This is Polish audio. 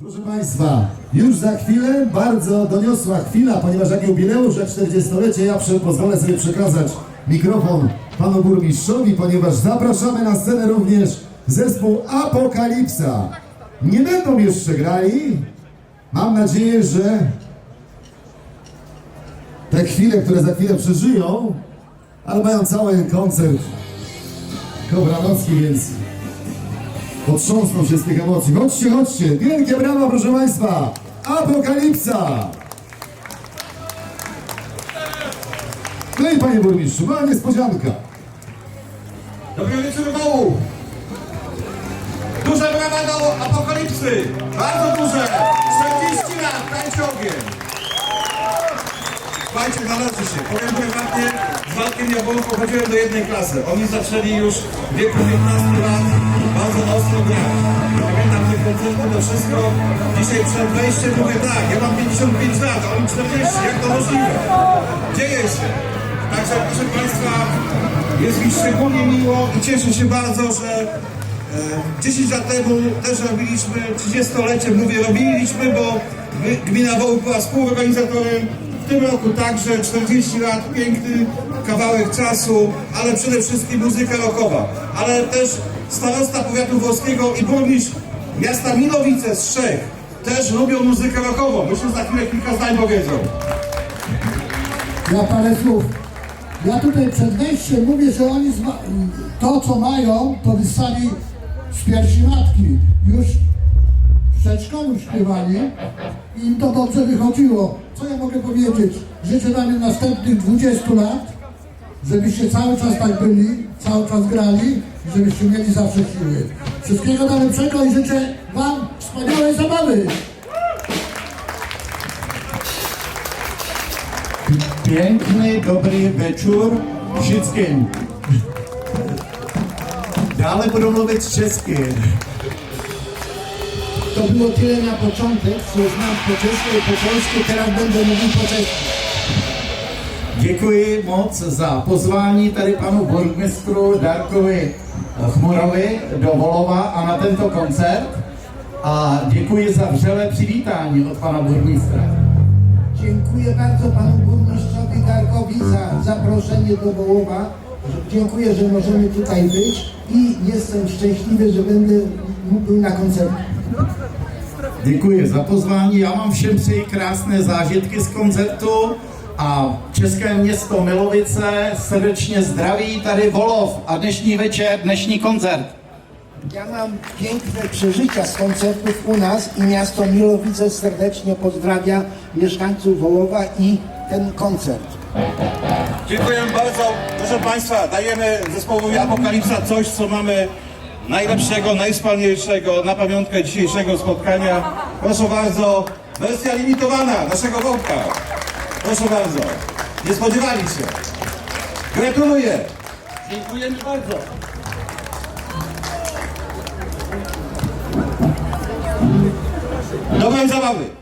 Proszę Państwa, już za chwilę bardzo doniosła chwila, ponieważ jak jubileusz, jak 40-lecie, ja pozwolę sobie przekazać mikrofon panu burmistrzowi, ponieważ zapraszamy na scenę również zespół Apokalipsa. Nie będą jeszcze grali. Mam nadzieję, że te chwile, które za chwilę przeżyją, ale mają cały koncert Kobranowski, więc Potrząsną się z tych emocji. Chodźcie, chodźcie. Wielkie brawa, proszę Państwa. Apokalipsa. No i panie burmistrzu, mała niespodzianka. Dobry wieczór Wołu! Duże brawa do Apokalipsy! Bardzo duże! 40 lat, tańczy ogień! Słuchajcie, należy się. Powiem prywatnie, z Walkiem Jabłonką chodziłem do jednej klasy. Oni zaczęli już w wieku 15 lat bardzo ostro grać. Pamiętam te koncerty, to wszystko. Dzisiaj przed wejściem mówię tak, ja mam 55 lat, a oni 40, jak to możliwe? Dzieje się. Także proszę Państwa, jest mi szczególnie miło i cieszę się bardzo, że e, 10 lat temu też robiliśmy 30-lecie, mówię robiliśmy, bo gmina Wołk była współorganizatorem. W tym roku także 40 lat, piękny kawałek czasu, ale przede wszystkim muzyka rockowa. Ale też starosta powiatu włoskiego i burmistrz miasta Milowice z Czech też lubią muzykę rockową. Myślę, że za chwilę kilka zdań powiedzą. Ja parę słów. Ja tutaj przed wejściem mówię, że oni to co mają, to wystali z piersi matki. Już w przedszkolu śpiewali i im to dobrze wychodziło. Co ja mogę powiedzieć? Życzę wam następnych 20 lat, żebyście cały czas tak byli, cały czas grali i żebyście mieli zawsze siły. Wszystkiego najlepszego i życzę wam wspaniałej zabawy. Piękny, dobry wieczór wszystkim. Dalej budu mluvit česky. To było tyle na początek, co znam po czesku i po polsku, teraz będę mówił po czesku. Děkuji moc za pozvání tady panu burmistru Darkovi Chmurovi do Volova a na tento koncert. A děkuji za vřelé přivítání od pana burmistra. Dziękuję bardzo panu burmistrzowi Darkowi za zaproszenie do Wołowa. Dziękuję, że możemy tutaj być i jestem szczęśliwy, że będę mógł być na koncercie. Děkuji za pozvání. Já vám všem přeji krásné zážitky z koncertu a České město Milovice srdečně zdraví tady Volov a dnešní večer, dnešní koncert. Ja mam piękne przeżycia z koncertów u nas i miasto Milowice serdecznie pozdrawia mieszkańców Wołowa i ten koncert. Dziękuję bardzo. Proszę Państwa, dajemy zespołowi Apokalipsa coś, co mamy najlepszego, najwspanialszego na pamiątkę dzisiejszego spotkania. Proszę bardzo, wersja limitowana naszego Wołka. Proszę bardzo. Nie spodziewali się. Gratuluję. Dziękujemy bardzo. Dobrej zabawy.